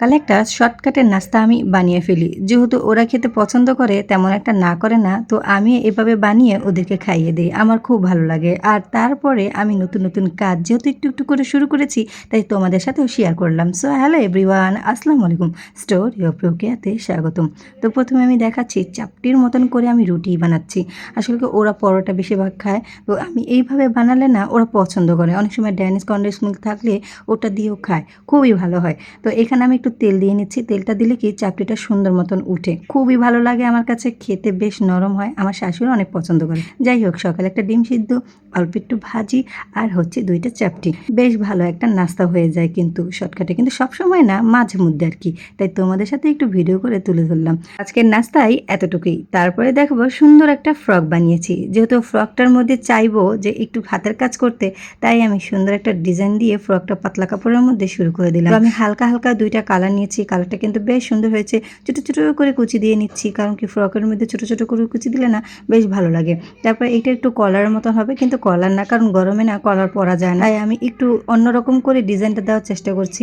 কালে একটা শর্টকাটের নাস্তা আমি বানিয়ে ফেলি। যেহেতু ওরা খেতে পছন্দ করে, তেমন একটা না করে না, তো আমি এভাবে বানিয়ে ওদেরকে খাইয়ে দিই। আমার খুব ভালো লাগে। আর তারপরে আমি নতুন নতুন কাজ যেহেতু একটু একটু করে শুরু করেছি, তাই তোমাদের সাথেও শেয়ার করলাম। সো হ্যালো এভরিওয়ান আসসালামু আলাইকুম। স্টোর প্রক্রিয়াতে স্বাগতম। তো প্রথমে আমি দেখাচ্ছি, চাপটির মতন করে আমি রুটি বানাচ্ছি। আসলে ওরা পরোটা বেশিরভাগ খায়, তো আমি এইভাবে বানালে না ওরা পছন্দ করে। অনেক সময় ড্যানিস কন্ডেন্স মিল্ক থাকলে ওটা দিয়েও খায়। খুবই ভালো হয়। তো এখানে আমি একটু তেল দিয়ে নিচ্ছি। তেলটা দিলে কি চাপটিটা সুন্দর মতন উঠে। খুবই ভালো লাগে আমার কাছে, খেতে বেশ নরম হয়। আমার শাশুড়ি অনেক পছন্দ করে। যাই হোক, সকালে একটা ডিম সিদ্ধ, অল্প একটু ভাজি আর হচ্ছে দুইটা চাপটি। বেশ ভালো একটা নাস্তা হয়ে যায় কিন্তু, শর্টকাটে। কিন্তু সবসময় না, মাঝে মধ্যে আর কি। তাই তোমাদের সাথে একটু ভিডিও করে তুলে ধরলাম। আজকের নাস্তায় এতটুকুই। তারপরে দেখব সুন্দর একটা ফ্রক বানিয়েছি। যেহেতু ফ্রকটার মধ্যে চাইব যে একটু হাতের কাজ করতে, তাই আমি সুন্দর একটা ডিজাইন দিয়ে ফ্রকটা পাতলা কাপড়ের মধ্যে শুরু করে দিলাম। আমি হালকা হালকা দুইটা কালার নিয়েছি কালারটা কিন্তু বেশ সুন্দর হয়েছে। ছোটো ছোটো করে কুচি দিয়ে নিচ্ছি, কারণ কি ফ্রকের মধ্যে ছোটো ছোটো করে কুচি দিলে না বেশ ভালো লাগে। তারপর এটা একটু কলার মতন হবে, কিন্তু কলার না, কারণ গরমে না কলার পরা যায় না। তাই আমি একটু অন্যরকম করে ডিজাইনটা দেওয়ার চেষ্টা করছি।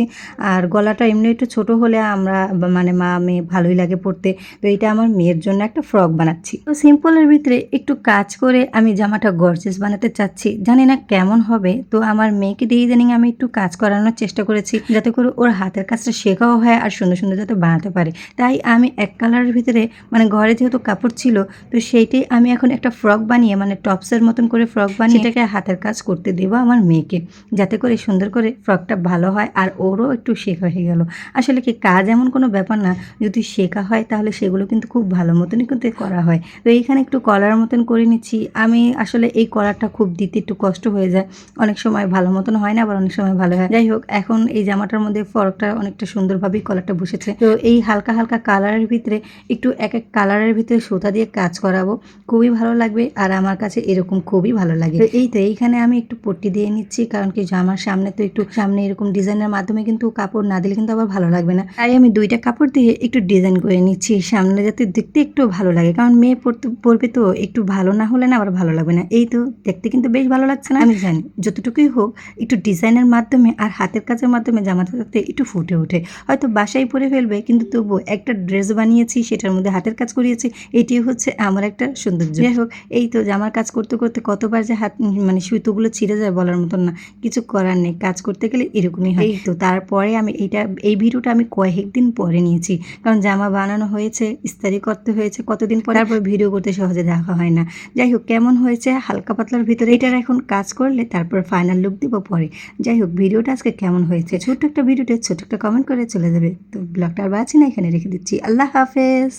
আর গলাটা এমনি একটু ছোট হলে আমরা মানে মা, মেয়ে ভালোই লাগে পড়তে তো এটা আমার মেয়ের জন্য একটা ফ্রক বানাচ্ছি। তো সিম্পলের ভিতরে একটু কাজ করে আমি জামাটা গর্জেস বানাতে চাচ্ছি। জানি না কেমন হবে, তো আমার মেয়েকে দিয়ে ইদানিং আমি একটু কাজ করানোর চেষ্টা করেছি, যাতে করে ওর হাতের কাজটা শেখাও হয় আর সুন্দর সুন্দর যাতে বানাতে পারে। তাই আমি এক কালারের ভিতরে মানে ঘরে যেহেতু কাপড় ছিল তো সেইটাই আমি এখন একটা ফ্রক বানিয়ে মানে টপসের মতন করে ফ্রক বানিয়ে এটাকে হাতের কাজ করতে দেবো আমার মেয়েকে। যাতে করে সুন্দর করে ফ্রকটা ভালো হয় আর ওরও একটু শেখা হয়ে গেল। আসলে কি কাজ এমন কোনো ব্যাপার না যদি শেখা হয় তাহলে সেগুলো কিন্তু খুব ভালো মতনই কিন্তু করা হয়। তো এইখানে একটু কলার মতন করে নিচ্ছি। আমি আসলে এই কলারটা খুব দিতে একটু কষ্ট হয়ে যায়। অনেক সময় ভালো মতন হয় না আবার অনেক সময় ভালো হয় যাই হোক এখন এই জামাটার মধ্যে ফরকটা অনেকটা সুন্দরভাবেই কলারটা বসেছে। তো এই হালকা হালকা কালারের ভিতরে একটু এক এক কালারের ভিতরে সুতা দিয়ে কাজ করাবো। খুবই ভালো লাগবে আর আমার কাছে এরকম খুবই ভালো লাগে। তো এই তো এইখানে আমি একটু পট্টি দিয়ে নিচ্ছি কারণ কি জামার সামনে তো একটু সামনে এরকম ডিজাইনের মাধ্যমে কিন্তু কাপড় না দিলে কিন্তু আবার ভালো লাগবে না। তাই আমি দুইটা কাপড় দিয়ে একটু ডিজাইন করে নিচ্ছি সামনে যাতে দেখতে একটু ভালো লাগে। কারণ মেয়ে পড়তে পড়বে তো একটু ভালো না হলে না আবার ভালো লাগবে না। এই তো দেখতে কিন্তু বেশ ভালো লাগছে না? আমি জানি। যতটুকুই হোক একটু ডিজাইনের মাধ্যমে আর হাতের কাজের মাধ্যমে জামাটা যাতে একটু ফুটে ওঠে। হয়তো বাসায় পরে ফেলবে কিন্তু তবুও একটা ড্রেস বানিয়েছি সেটার মধ্যে হাতের কাজ করিয়েছি এটি হচ্ছে আমার একটা সৌন্দর্য। যাই হোক এই তো জামার কাজ করতে করতে কতবার যে হাত মানে সুতোগুলো ছিঁড়ে যায় বলার মতন না কিছু করার নেই কাজ করতে গেলে এরকমই হয়। তো। তারপরে আমি এইটা এই ভিডিওটা আমি কয়েকদিন পরে নিয়েছি কারণ জামা বানানো হয়েছে ইস্তারি করতে হয়েছে কতদিন পরে তারপর ভিডিও করতে সহজে দেখা হয় না। যাই হোক কেমন হয়েছে হালকা পাতলার ভিতরে এটার এখন কাজ করলে তারপর ফাইনাল লুক দিব পরে। যাই হোক ভিডিওটা আজকে কেমন হয়েছে? ছোট্ট একটা ভিডিওতে ছোট্ট একটা কমেন্ট করে চলে যাবে। তো ব্লগটা আর বাঁচি না এখানে রেখে দিচ্ছি। আল্লাহ হাফেজ।